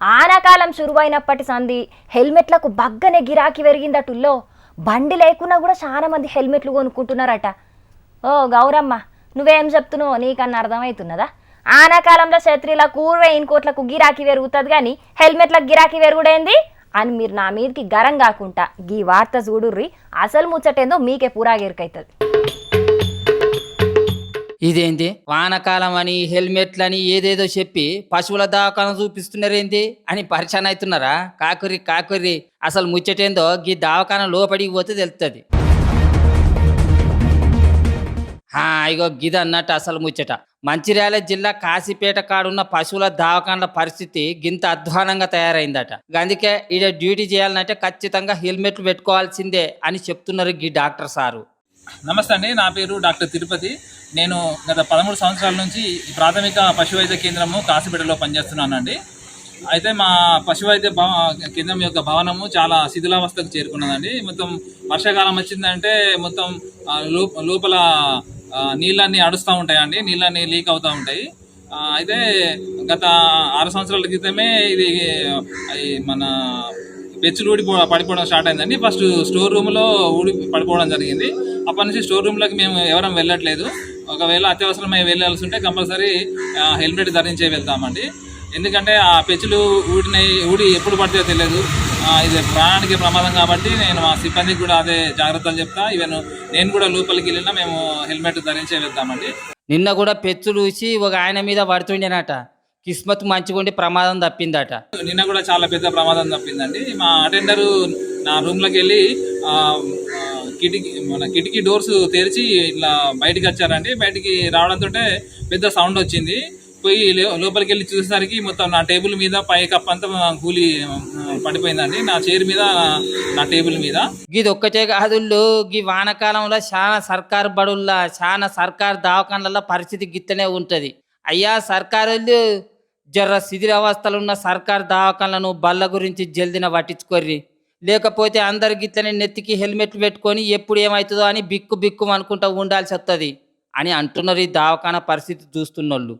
ఆనాకాలం శురువైనప్పటి సంది హెల్మెట్లకు బగ్గనే గిరాకీ పెరిగిందటుల్లో. బండి లేకున్నా కూడా చాలా మంది హెల్మెట్లు కొనుక్కుంటున్నారట. ఓ గౌరమ్మ నువ్వేం చెప్తున్నావు నీకన్నా అర్థమవుతున్నదా ఆనాకాలంలో శత్రిలకు వెయిన్ కోట్లకు గిరాకీ పెరుగుతుంది కానీ హెల్మెట్లకు గిరాకీ పెరుగుడేంది? అని మీరు నా మీదకి గరం కాకుండా గీ వార్త చూడుర్రి. అసలు ముచ్చటేందో మీకే పూరాగెరికైతుంది. ఇదేంది? వానకాలం అని హెల్మెట్లని ఏదేదో చెప్పి పశువుల దాఖలను చూపిస్తున్నారేంది? అని పరిచయం అవుతున్నారా? కాకురి కాకురి అసలు ముచ్చటేందో గీ దావకాన లోపడికి పోతే తెలుస్తుంది ఇగో గిది అన్నట్టు అసలు ముచ్చట. మంచిర్యాల జిల్లా కాశీపేట కాడున్న పశువుల దవాఖానల పరిస్థితి గింత అధ్వానంగా తయారైందట. అందుకే ఈడ డ్యూటీ చేయాలంటే ఖచ్చితంగా హెల్మెట్లు పెట్టుకోవాల్సిందే అని చెప్తున్నారు గీ డాక్టర్ సారు. నమస్తే అండి నా పేరు డాక్టర్ తిరుపతి. నేను గత పదమూడు సంవత్సరాల నుంచి ప్రాథమిక పశు వైద్య కేంద్రము కాసిపేటలో పనిచేస్తున్నానండి. అయితే మా పశు వైద్య భవ కేంద్రం యొక్క భవనము చాలా శిథిలావస్థకు చేరుకున్నదండి. మొత్తం వర్షాకాలం వచ్చిందంటే మొత్తం లో- లోపల నీళ్ళన్నీ అడుస్తూ ఉంటాయండి. నీళ్ళన్నీ లీక్ అవుతూ ఉంటాయి. అయితే గత ఆరు సంవత్సరాల క్రితమే ఇది మన పెచ్చులు ఊడి పడిపోవడం స్టార్ట్ అయిందండి. ఫస్ట్ స్టోర్ రూమ్లో ఊడి పడిపోవడం జరిగింది. అప్పటి నుంచి స్టోర్ రూమ్లోకి మేము ఎవరం వెళ్ళట్లేదు. ఒకవేళ అత్యవసరమై వెళ్ళాల్సి ఉంటే కంపల్సరీ హెల్మెట్ ధరించే వెళ్తామండి. ఎందుకంటే ఆ పెచ్చులు ఊడిన ఊడి ఎప్పుడు పడితే తెలియదు. ఇది ప్రాణానికి ప్రమాదం కాబట్టి నేను మా సిబ్బందికి కూడా అదే జాగ్రత్తలు చెప్తా. ఈవెన్ నేను కూడా లోపలికి వెళ్ళినా మేము హెల్మెట్ ధరించే వెళ్తామండి. నిన్న కూడా పెచ్చులు చూసి ఒక ఆయన మీద పడుతుండేనట. కిస్మత్ మంచిగా ఉండి ప్రమాదం తప్పిందట. నిన్న కూడా చాలా పెద్ద ప్రమాదం తప్పిందండి. మా అటెండరు నా రూమ్లోకి వెళ్ళి కిటికీ మన కిటికీ డోర్స్ తెరిచి ఇట్లా బయటికి వచ్చారండి. బయటికి రావడంతో పెద్ద సౌండ్ వచ్చింది. పోయి లోపలికి వెళ్ళి చూసేసరికి మొత్తం నా టేబుల్ మీద పై కప్ అంతా కూలి పడిపోయిందండి. నా చైర్ మీద నా టేబుల్ మీద. గిది ఒక్కటే కాదుళ్ళు గీ వానకాలంలో చాలా సర్కారు బడుల్లో చాలా సర్కారు దవాఖానల పరిస్థితి గిత్తనే ఉంటది. అయ్యా సర్కారు జర్ర శిథిలావస్థలు ఉన్న సర్కారు దవాఖానలను బల్ల గురించి జల్దిన పట్టించుకోర్రి. లేకపోతే అందరికి ఇట్లనే నెత్తికి హెల్మెట్లు పెట్టుకొని ఎప్పుడు ఏమవుతుందో అని బిక్కు బిక్కు అనుకుంటూ ఉండాల్సి వస్తుంది అని అంటున్నారు ఈ దవాఖాన పరిస్థితి చూస్తున్నోళ్ళు.